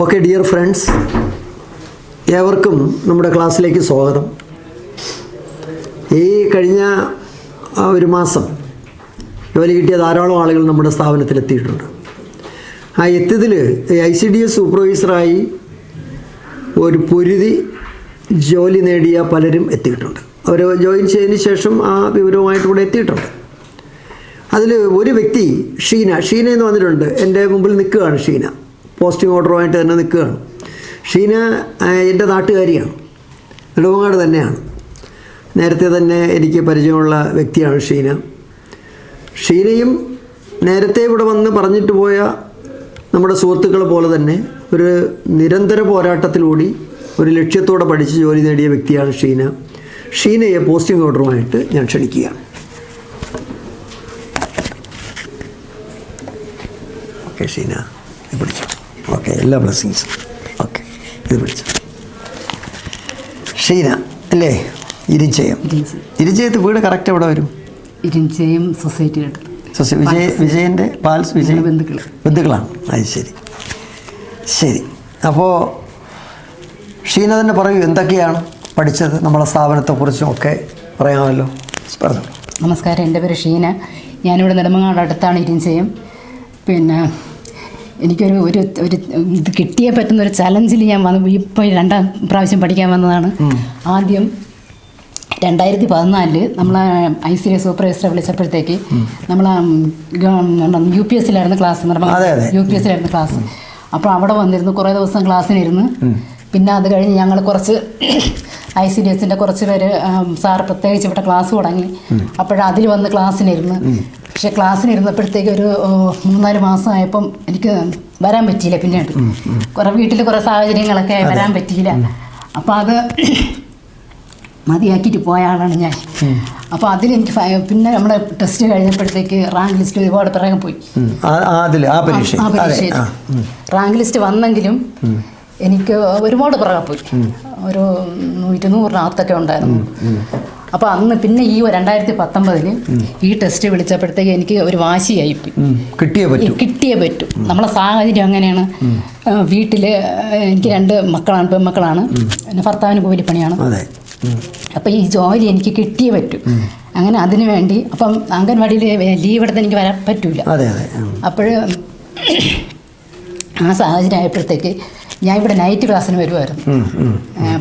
Okay dear friends ഏവർക്കും നമ്മുടെ ക്ലാസ്സിലേക്ക് സ്വാഗതം. ഈ കഴിഞ്ഞ ഒരു മാസം ജോലി കിട്ടിയ ധാരാളം ആളുകൾ നമ്മുടെ സ്ഥാപനത്തിൽ എത്തിയിട്ടുണ്ട് ആ എത്തിയതിൽ ഐ സി ഡി എസ് സൂപ്പർവൈസറായി ഒരു പൊരുതി ജോലി നേടിയ പലരും എത്തിയിട്ടുണ്ട്. അവർ ജോയിൻ ചെയ്തതിന് ശേഷം ആ വിവരവുമായിട്ട് ഇവിടെ എത്തിയിട്ടുണ്ട്. അതിൽ ഒരു വ്യക്തി ഷീന. ഷീന എന്ന് വന്നിട്ടുണ്ട്. എന്റെ മുമ്പിൽ നിൽക്കുകയാണ് ഷീന. പോസ്റ്റിംഗ് ഓർഡറുമായിട്ട് തന്നെ നിൽക്കുകയാണ്. ഷീന എന്റെ നാട്ടുകാരിയാണ്. നെടുമങ്ങാട് തന്നെയാണ്. നേരത്തെ തന്നെ എനിക്ക് പരിചയമുള്ള വ്യക്തിയാണ് ഷീന. ഷീനയും നേരത്തെ ഇവിടെ വന്ന് പറഞ്ഞിട്ട് പോയ നമ്മുടെ സുഹൃത്തുക്കൾ പോലെ തന്നെ ഒരു നിരന്തര പോരാട്ടത്തിലൂടി ഒരു ലക്ഷ്യത്തോടെ പഠിച്ച് ജോലി നേടിയ വ്യക്തിയാണ് ഷീന. ഷീനയെ പോസ്റ്റിംഗ് ഓർഡറുമായിട്ട് ഞാൻ ക്ഷണിക്കുകയാണ്. ഓക്കെ ഷീന പിടിച്ചു. ഓക്കെ എല്ലാ ബ്ലെസ്സിങ്സും ഓക്കെ ഇത് പിടിച്ചു ഷീന അല്ലേ? ഇരിഞ്ചയം ഇരിഞ്ചയം. ഇരിഞ്ചയത്ത് വീട് കറക്റ്റ് എവിടെ വരും? ഇരിഞ്ചയം സൊസൈറ്റി സൊസൈ വിജയ വിജയന്റെ പാൽസ് വിജയ ബന്ധുക്കൾ ബന്ധുക്കളാണ്. അത് ശരി. ശരി. അപ്പോൾ ഷീന തന്നെ പറയൂ എന്തൊക്കെയാണ് പഠിച്ചത്? നമ്മളെ സ്ഥാപനത്തെക്കുറിച്ചും ഒക്കെ പറയാമല്ലോ. പറഞ്ഞു. നമസ്കാരം. എന്റെ പേര് ഷീന. ഞാനിവിടെ നെടുമങ്ങാട് അടുത്താണ് ഇരിഞ്ചയം പിന്നെ എനിക്കൊരു ഒരു ഒരു ഇത് കിട്ടിയേ പറ്റുന്ന ഒരു ചലഞ്ചിൽ ഞാൻ വന്നു. ഇപ്പോൾ രണ്ടാം പ്രാവശ്യം പഠിക്കാൻ വന്നതാണ്. ആദ്യം രണ്ടായിരത്തി പതിനാലിൽ നമ്മൾ ഐ സി ഡി സൂപ്പർവൈസറെ വിളിച്ചപ്പോഴത്തേക്ക് നമ്മൾ യു പി എസ് സിയിലായിരുന്നു ക്ലാസ്. യു പി എസ് സിയിലായിരുന്നു ക്ലാസ്. അപ്പോൾ അവിടെ വന്നിരുന്നു. കുറേ ദിവസം ക്ലാസ്സിനിരുന്ന് പിന്നെ അത് കഴിഞ്ഞ് ഞങ്ങൾ കുറച്ച് ഐ സി ഡി എസിന്റെ കുറച്ച് പേര് സാർ പ്രത്യേകിച്ച് ഇവിടെ ക്ലാസ് തുടങ്ങി. അപ്പോഴതിൽ വന്ന് ക്ലാസ്സിനിരുന്ന് പക്ഷേ ക്ലാസ്സിനിരുന്നപ്പോഴത്തേക്ക് ഒരു മൂന്നാൽ മാസം മാസമായപ്പം എനിക്ക് വരാൻ പറ്റിയില്ല പിന്നീട്. കുറേ വീട്ടിൽ കുറേ സാഹചര്യങ്ങളൊക്കെ വരാൻ പറ്റിയില്ല. അപ്പോൾ അത് മതിയാക്കിയിട്ട് പോയ ആളാണ് ഞാൻ. അപ്പോൾ അതിലെനിക്ക് പിന്നെ നമ്മുടെ ടെസ്റ്റ് കഴിഞ്ഞപ്പോഴത്തേക്ക് റാങ്ക് ലിസ്റ്റ് ഒരുപാട് പിറകെ പോയി. ആ പരീക്ഷയിൽ. റാങ്ക് ലിസ്റ്റ് വന്നെങ്കിലും എനിക്ക് ഒരുപാട് പിറകെ പോയി. ഒരു ഇരുന്നൂറിനകത്തൊക്കെ ഉണ്ടായിരുന്നു. അപ്പോൾ അന്ന് പിന്നെ ഈ രണ്ടായിരത്തി പത്തൊമ്പതിൽ ഈ ടെസ്റ്റ് വിളിച്ചപ്പോഴത്തേക്ക് എനിക്ക് ഒരു വാശിയായി. കിട്ടിയേ പറ്റൂ. കിട്ടിയേ പറ്റൂ. നമ്മളെ സാഹചര്യം അങ്ങനെയാണ്. വീട്ടിൽ എനിക്ക് രണ്ട് മക്കളാണ് പെൺമക്കളാണ്. പിന്നെ ഭർത്താവിന് കൂലിപ്പണിയാണ് അതെ. അപ്പൊ ഈ ജോലി എനിക്ക് കിട്ടിയേ പറ്റൂ. അങ്ങനെ അതിനു വേണ്ടി അപ്പം അംഗൻവാടിയിൽ ലീവ് എടുത്ത് എനിക്ക് വരാൻ പറ്റൂല. അപ്പോൾ ആ സാഹചര്യം ആയപ്പോഴത്തേക്ക് ഞാൻ ഇവിടെ നൈറ്റ് ക്ലാസ്സിന് വരുമായിരുന്നു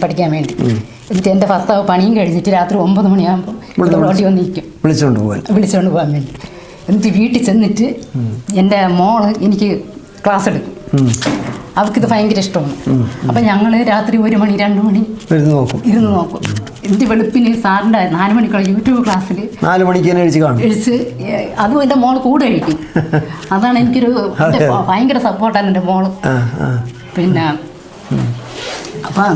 പഠിക്കാൻ വേണ്ടി. എന്നിട്ട് എന്റെ ഭർത്താവ് പണിയും കഴിഞ്ഞിട്ട് രാത്രി ഒമ്പത് മണിയാകുമ്പോൾ വണ്ടി വന്ന് നിൽക്കും വിളിച്ചുകൊണ്ട് പോകാൻ വിളിച്ചുകൊണ്ട് പോകാൻ വേണ്ടി. എന്നിട്ട് വീട്ടിൽ ചെന്നിട്ട് എന്റെ മോൾ എനിക്ക് ക്ലാസ് എടുക്കും. അവർക്ക് അവർക്കിത് ഭയങ്കര ഇഷ്ടമാണ്. അപ്പം ഞങ്ങൾ രാത്രി ഒരു മണി രണ്ട് മണി ഇരുന്ന് നോക്കും. ഇരുന്ന് നോക്കും. എന്നിട്ട് വെളുപ്പിന് സാറിന്റെ നാല് മണിക്കുള്ള യൂട്യൂബ് ക്ലാസ്സിൽ നാല് മണിക്ക് തന്നെ എഴുതി കാണും. അതും എന്റെ മോൾ കൂടെ കഴിക്കും അതാണ് എനിക്കൊരു എന്റെ ഭയങ്കര സപ്പോർട്ടാണ് എന്റെ മോൾ. പിന്നെ അപ്പം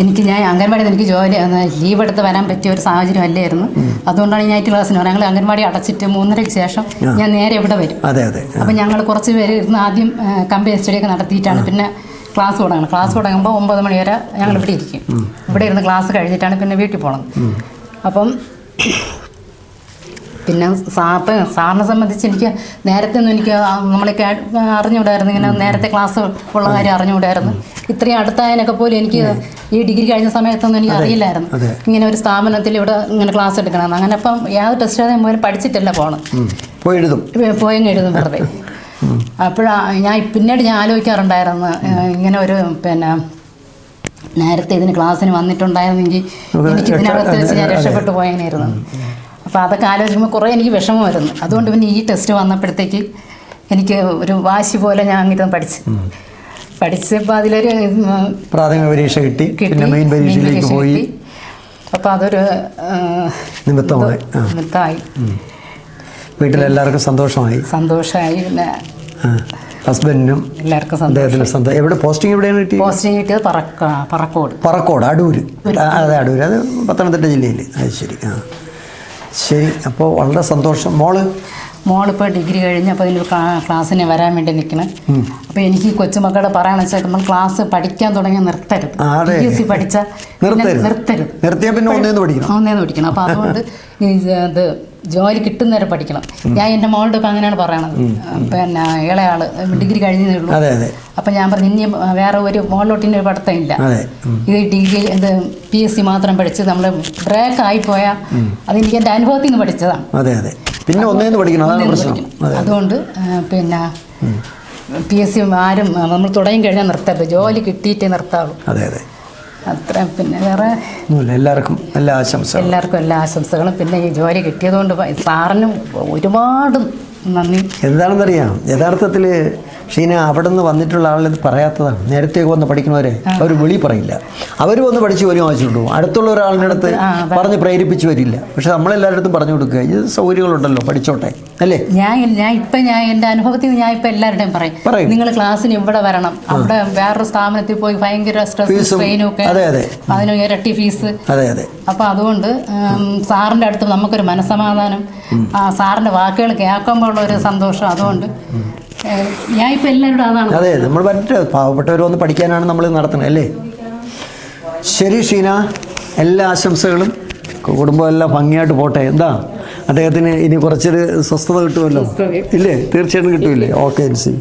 എനിക്ക് ഞാൻ അംഗൻവാടി എനിക്ക് ജോലി ലീവ് എടുത്ത് വരാൻ പറ്റിയ ഒരു സാഹചര്യം അല്ലായിരുന്നു. അതുകൊണ്ടാണ് ഞാൻ ക്ലാസ് ക്ലാസ്സിന് വരാൻ ഞങ്ങൾ അംഗൻവാടി അടച്ചിട്ട് മൂന്നരയ്ക്ക് ശേഷം ഞാൻ നേരെ ഇവിടെ വരും. അതെ അതെ. ആ. അപ്പം ഞങ്ങൾ കുറച്ച് പേര് ഇരുന്ന് ആദ്യം കമ്പനി സ്റ്റഡിയൊക്കെ നടത്തിയിട്ടാണ് പിന്നെ ക്ലാസ് തുടങ്ങണം ക്ലാസ് തുടങ്ങുമ്പോൾ ഒമ്പത് മണി വരെ ഞങ്ങൾ ഇവിടെ ഇരിക്കും ഇവിടെ ഇരുന്ന് ക്ലാസ് കഴിഞ്ഞിട്ടാണ് പിന്നെ വീട്ടിൽ പോകണം അപ്പം പിന്നെ സാപ്പ് സാറിനെ സംബന്ധിച്ച് എനിക്ക് നേരത്തെ ഒന്നും എനിക്ക് നമ്മളെ അറിഞ്ഞുകൂടായിരുന്നു. ഇങ്ങനെ നേരത്തെ ക്ലാസ് ഉള്ള കാര്യം അറിഞ്ഞുകൂടായിരുന്നു. ഇത്രയും അടുത്തായതിനൊക്കെ പോലും എനിക്ക് ഈ ഡിഗ്രി കഴിഞ്ഞ സമയത്തൊന്നും എനിക്ക് അറിയില്ലായിരുന്നു. ഇങ്ങനെ ഒരു സ്ഥാപനത്തിൽ ഇവിടെ ഇങ്ങനെ ക്ലാസ് എടുക്കണമെന്ന്. അങ്ങനെ അപ്പം യാതൊരു ടെസ്റ്റ് എഴുതാൻ പോലും പഠിച്ചിട്ടല്ല പോകണം പോയെന്ന് പോയി എഴുതും. എഴുതും വെറുതെ. അപ്പോഴാ ഞാൻ പിന്നീട് ഞാൻ ആലോചിക്കാറുണ്ടായിരുന്നു. ഇങ്ങനെ ഒരു പിന്നെ നേരത്തെ ഇതിന് ക്ലാസ്സിന് വന്നിട്ടുണ്ടായിരുന്നെങ്കിൽ എനിക്ക് ഇതിനകത്ത് വെച്ച് ഞാൻ രക്ഷപ്പെട്ടു പോയതിനായിരുന്നു അപ്പോൾ അതൊക്കെ ആലോചിക്കുമ്പോൾ കുറേ എനിക്ക് വിഷമം വരുന്നു. അതുകൊണ്ട് പിന്നെ ഈ ടെസ്റ്റ് വന്നപ്പോഴത്തേക്ക് എനിക്ക് ഒരു വാശി പോലെ ഞാൻ അങ്ങനെ പഠിച്ചു. പഠിച്ചപ്പോൾ അതിലൊരു പ്രാഥമിക പരീക്ഷ കിട്ടി. പിന്നെ മെയിൻ പരീക്ഷയിലേക്ക് പോയി. അപ്പോൾ അതൊരു നിമിത്തമായി. നിമിത്തമായി. വീട്ടിലെല്ലാവർക്കും സന്തോഷമായി. സന്തോഷമായി. പിന്നെ. ഹസ്ബൻഡിനും എല്ലാവർക്കും സന്തോഷം അദ്ദേഹത്തിന് സന്തോഷം. എവിടെ പോസ്റ്റിംഗ് എവിടെയാണ് കിട്ടിയത്? പോസ്റ്റിംഗ് കിട്ടിയത് പറക്ക പറക്കോട്. പറക്കോട് അടൂർ അതെ അടൂർ അത് പത്തനംതിട്ട ജില്ലയിൽ അത് ശരി ആ. ശരി അപ്പോൾ വളരെ സന്തോഷം. മോൾ? മോളിപ്പോൾ ഡിഗ്രി കഴിഞ്ഞ് അപ്പോൾ ഇതിൽ ക്ലാസ്സിന് വരാൻ വേണ്ടി നിൽക്കണം. അപ്പോൾ എനിക്ക് കൊച്ചുമക്കളെ കൊച്ചുമക്കളുടെ പറയണമെന്ന് വെച്ചാൽ നമ്മൾ ക്ലാസ് പഠിക്കാൻ തുടങ്ങിയാൽ നിർത്തരുത്. പി എസ് സി പഠിച്ചാൽ നിർത്തരുത്. നിർത്തരുത്. നിർത്തിയാൽ പിന്നെ ഒന്നേന്ന് പഠിക്കണം. ഒന്നേന്ന് പഠിക്കണം. അപ്പോൾ അതുകൊണ്ട് ഇത് ജോലി കിട്ടുന്നവരെ പഠിക്കണം. ഞാൻ എന്റെ മോളുടെ ഇപ്പം അങ്ങനെയാണ് പറയണത്. പിന്നെ ഇളയാൾ ഡിഗ്രി കഴിഞ്ഞതേ ഉള്ളൂ. അപ്പം ഞാൻ പറഞ്ഞു ഇനി വേറെ ഒരു മോളിലോട്ടിന് ഒരു പഠിത്തം ഇല്ല. ഇത് ഡിഗ്രി ഇത് പി എസ് സി മാത്രം പഠിച്ച് നമ്മൾ ബ്രേക്ക് ആയിപ്പോയാൽ അതെനിക്ക് എന്റെ അനുഭവത്തിൽ നിന്ന് പഠിച്ചതാണ്. പിന്നെ ഒന്നേന്ന് പഠിക്കണം അതുകൊണ്ട് പിന്നെ പി എസ് സി ആരും നമ്മൾ തുടങ്ങി കഴിഞ്ഞാൽ നിർത്തരുത്. ജോലി കിട്ടിയിട്ടേ നിർത്താവുള്ളൂ അതെ അതെ. അത്ര പിന്നെ വേറെ എല്ലാവർക്കും എല്ലാ ആശംസകളും. എല്ലാവർക്കും എല്ലാ ആശംസകളും. പിന്നെ ഈ ജോലി കിട്ടിയതുകൊണ്ട് സാറിനും ഒരുപാട് നന്ദി. എന്താണെന്നറിയാം യഥാർത്ഥത്തിൽ ഷീന അവിടെ നിന്ന് വന്നിട്ടുള്ള ആളിത് പറയാത്തതാണ് നേരത്തെ വന്ന് പഠിക്കുന്നവരെ അവർ വെളി പറയില്ല. അവർ വന്ന് പഠിച്ച് വരും പോകും അടുത്തുള്ള ഒരാളിന്റെ അടുത്ത് പറഞ്ഞ് പ്രേരിപ്പിച്ച് വരില്ല. പക്ഷെ നമ്മളെല്ലാവരുടെ അടുത്തും പറഞ്ഞു കൊടുക്കുക. ഇത് സൗകര്യങ്ങളുണ്ടല്ലോ പഠിച്ചോട്ടെ. അല്ലേ? ഞാൻ ഞാൻ ഇപ്പം ഞാൻ എന്റെ അനുഭവത്തിൽ ഞാൻ ഇപ്പം എല്ലാവരുടെയും പറയും. പറയും. നിങ്ങൾ ക്ലാസ്സിന് ഇവിടെ വരണം. അവിടെ വേറൊരു സ്ഥാപനത്തിൽ പോയി ഭയങ്കര സ്ട്രെസ് സ്ട്രെയിനും ഒക്കെ. അതിന് ഇരട്ടി ഫീസ്. അതെ അതെ. അപ്പോൾ അതുകൊണ്ട് സാറിന്റെ സാറിന്റെ അടുത്ത് നമുക്കൊരു മനസ്സമാധാനം സാറിന്റെ സാറിന്റെ വാക്കുകൾ കേൾക്കുമ്പോഴുള്ള ഒരു സന്തോഷം. അതുകൊണ്ട് ഞാൻ ഇപ്പം എല്ലാവരോടും അതാണ് അതെ നമ്മൾ പറ്റ പാവപ്പെട്ടവർ വന്ന് പഠിക്കാനാണ് നമ്മൾ നടത്തുന്നത് അല്ലേ? ശരി ഷീന. എല്ലാ ആശംസകളും. കുടുംബം എല്ലാം ഭംഗിയായിട്ട് പോട്ടെ. എന്താ? അദ്ദേഹത്തിന് ഇനി കുറച്ചൊരു സ്വസ്ഥത കിട്ടുമല്ലോ? ഇല്ലേ? തീർച്ചയായിട്ടും കിട്ടൂല്ലേ ഓക്കെ സി.